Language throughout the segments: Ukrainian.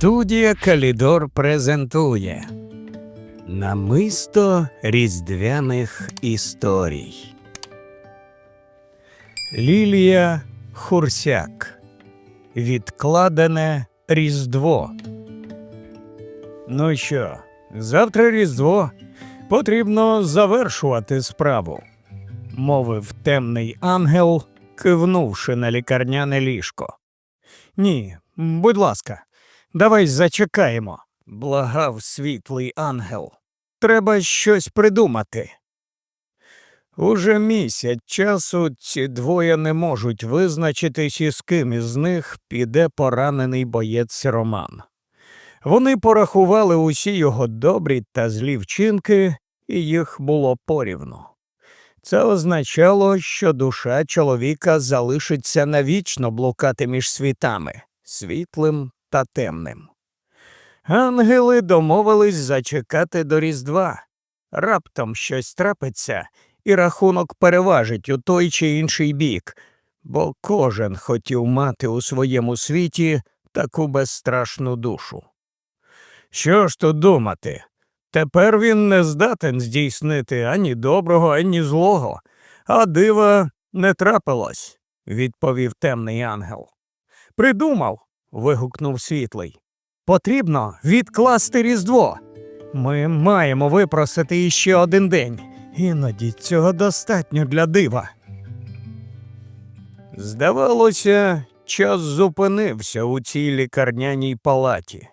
Студія Калідор презентує Намисто різдвяних історій. Лілія Хурсяк. Відкладене Різдво. Ну що, завтра Різдво. Потрібно завершувати справу, мовив темний ангел, кивнувши на лікарняне ліжко. Ні, будь ласка, давай зачекаємо, благав світлий ангел. Треба щось придумати. Уже місяць часу ці двоє не можуть визначитись, із ким із них піде поранений боєць Роман. Вони порахували усі його добрі та злі вчинки, і їх було порівну. Це означало, що душа чоловіка залишиться навічно блукати між світами світлим та темним. Ангели домовились зачекати до Різдва. Раптом щось трапиться, і рахунок переважить у той чи інший бік, бо кожен хотів мати у своєму світі таку безстрашну душу. Що ж тут думати? Тепер він не здатен здійснити ані доброго, ані злого, а дива не трапилось, відповів темний ангел. Придумав. Вигукнув світлий. Потрібно відкласти Різдво. Ми маємо випросити іще один день. Іноді цього достатньо для дива. Здавалося, час зупинився у цій лікарняній палаті.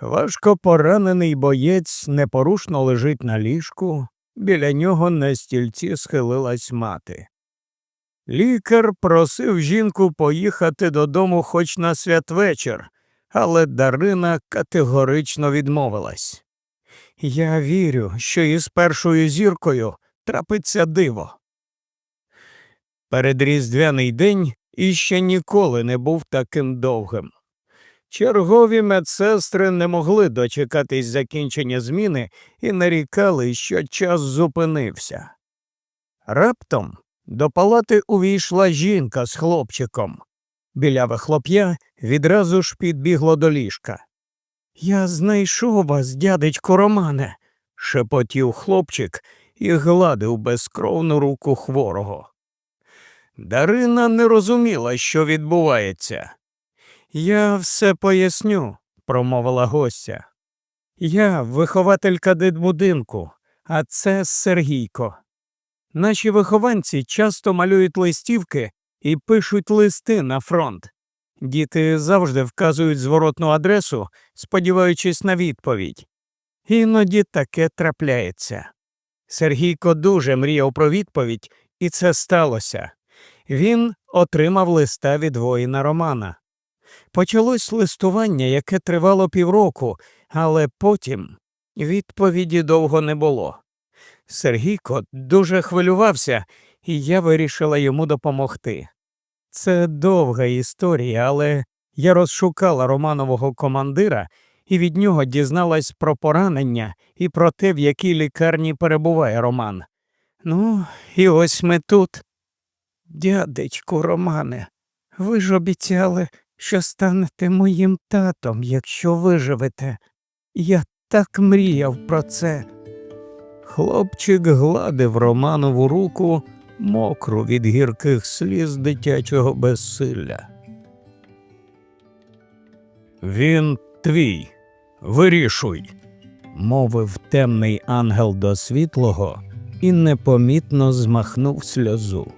Важко поранений боєць непорушно лежить на ліжку, біля нього на стільці схилилась мати. Лікар просив жінку поїхати додому хоч на святвечір, але Дарина категорично відмовилась. Я вірю, що із першою зіркою трапиться диво. Передріздвяний день іще ніколи не був таким довгим. Чергові медсестри не могли дочекатись закінчення зміни і нарікали, що час зупинився. Раптом до палати увійшла жінка з хлопчиком. Біляве хлоп'я відразу ж підбігло до ліжка. Я знайшов вас, дядечко Романе, шепотів хлопчик і гладив безкровну руку хворого. Дарина не розуміла, що відбувається. Я все поясню, промовила гостя. Я вихователька дитбудинку, а це Сергійко. Наші вихованці часто малюють листівки і пишуть листи на фронт. Діти завжди вказують зворотну адресу, сподіваючись на відповідь. Іноді таке трапляється. Сергійко дуже мріяв про відповідь, і це сталося. Він отримав листа від воїна Романа. Почалось листування, яке тривало півроку, але потім відповіді довго не було. Сергійко дуже хвилювався, і я вирішила йому допомогти. Це довга історія, але я розшукала Романового командира і від нього дізналась про поранення і про те, в якій лікарні перебуває Роман. Ну, і ось ми тут. Дядечку Романе, ви ж обіцяли, що станете моїм татом, якщо виживете. Я так мріяв про це. Хлопчик гладив Романову руку, мокру від гірких сліз дитячого безсилля. Він твій, вирішуй, мовив темний ангел до світлого і непомітно змахнув сльозу.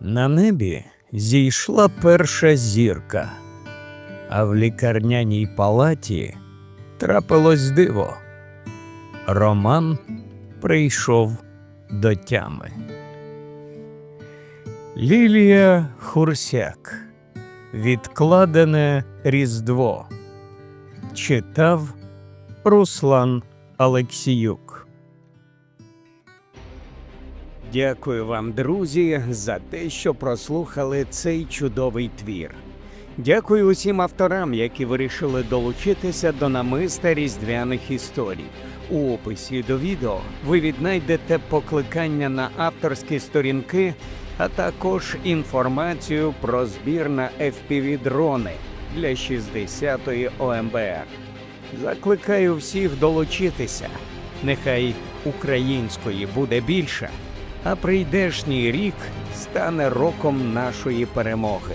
На небі зійшла перша зірка, а в лікарняній палаті трапилось диво. Роман прийшов до тями. Лілія Хурсяк. Відкладене Різдво. Читав Руслан Алексіюк. Дякую вам, друзі, за те, що прослухали цей чудовий твір. Дякую усім авторам, які вирішили долучитися до намиста різдвяних історій. У описі до відео ви віднайдете покликання на авторські сторінки, а також інформацію про збір на FPV-дрони, для 60-ї ОМБР. Закликаю всіх долучитися. Нехай української буде більше, а прийдешній рік стане роком нашої перемоги.